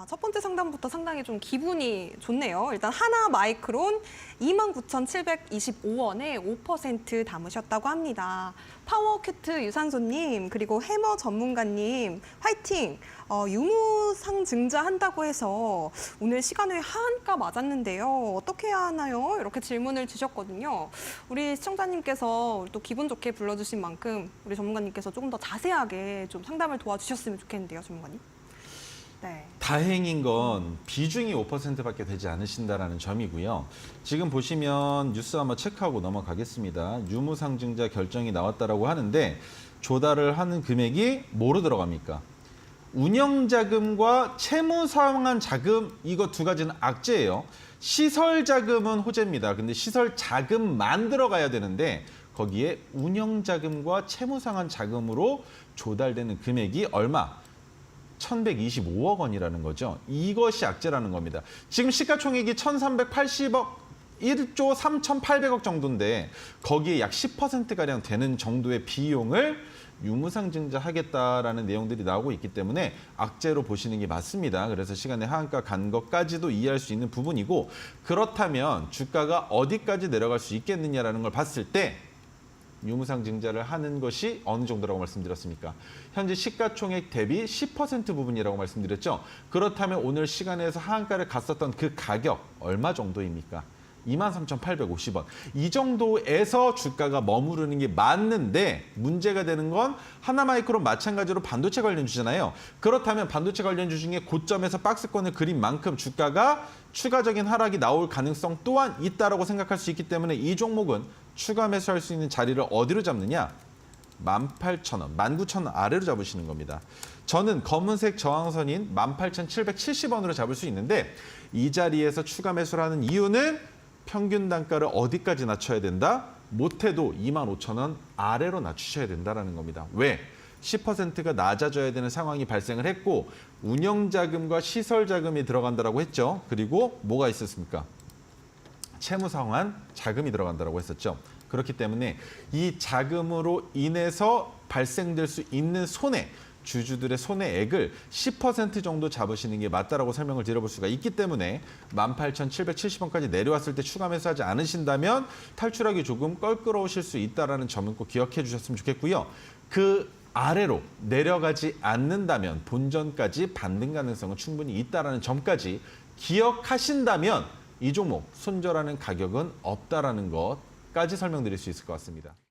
아, 첫 번째 상담부터 상당히 좀 기분이 좋네요. 일단 하나 마이크론 29,725원에 5% 담으셨다고 합니다. 파워큐트 유산소님 그리고 해머 전문가님 화이팅! 어, 유무상 증자한다고 해서 오늘 시간 외에 하한가 맞았는데요. 어떻게 해야 하나요? 이렇게 질문을 주셨거든요. 우리 시청자님께서 또 기분 좋게 불러주신 만큼 우리 전문가님께서 조금 더 자세하게 좀 상담을 도와주셨으면 좋겠는데요, 전문가님. 네. 다행인 건 비중이 5%밖에 되지 않으신다라는 점이고요. 지금 보시면 뉴스 한번 체크하고 넘어가겠습니다. 유무상증자 결정이 나왔다라고 하는데 조달을 하는 금액이 뭐로 들어갑니까? 운영자금과 채무 상환 자금 이거 두 가지는 악재예요. 시설 자금은 호재입니다. 근데 시설 자금만 들어가야 되는데 거기에 운영 자금과 채무 상환 자금으로 조달되는 금액이 얼마? 1,125억 원이라는 거죠. 이것이 악재라는 겁니다. 지금 시가총액이 1,380억 1조 3,800억 정도인데 거기에 약 10%가량 되는 정도의 비용을 유무상증자 하겠다라는 내용들이 나오고 있기 때문에 악재로 보시는 게 맞습니다. 그래서 시간에 하한가 간 것까지도 이해할 수 있는 부분이고 그렇다면 주가가 어디까지 내려갈 수 있겠느냐라는 걸 봤을 때 유무상 증자를 하는 것이 어느 정도라고 말씀드렸습니까? 현재 시가총액 대비 10% 부분이라고 말씀드렸죠. 그렇다면 오늘 시간에서 하한가를 갔었던 그 가격 얼마 정도입니까? 23,850원. 이 정도에서 주가가 머무르는 게 맞는데 문제가 되는 건 하나마이크론 마찬가지로 반도체 관련 주잖아요. 그렇다면 반도체 관련 주 중에 고점에서 박스권을 그린 만큼 주가가 추가적인 하락이 나올 가능성 또한 있다라고 생각할 수 있기 때문에 이 종목은 추가 매수할 수 있는 자리를 어디로 잡느냐? 18,000원, 19,000원 아래로 잡으시는 겁니다. 저는 검은색 저항선인 18,770원으로 잡을 수 있는데 이 자리에서 추가 매수를 하는 이유는 평균 단가를 어디까지 낮춰야 된다? 못해도 25,000원 아래로 낮추셔야 된다는 겁니다. 왜? 10%가 낮아져야 되는 상황이 발생을 했고 운영자금과 시설자금이 들어간다라고 했죠. 그리고 뭐가 있었습니까? 채무 상환 자금이 들어간다라고 했었죠. 그렇기 때문에 이 자금으로 인해서 발생될 수 있는 손해 주주들의 손해액을 10% 정도 잡으시는 게 맞다라고 설명을 드려볼 수가 있기 때문에 18,770원까지 내려왔을 때 추가 매수하지 않으신다면 탈출하기 조금 껄끄러우실 수 있다라는 점은 꼭 기억해 주셨으면 좋겠고요. 그 아래로 내려가지 않는다면 본전까지 반등 가능성은 충분히 있다라는 점까지 기억하신다면 이 종목 손절하는 가격은 없다라는 것 까지 설명드릴 수 있을 것 같습니다.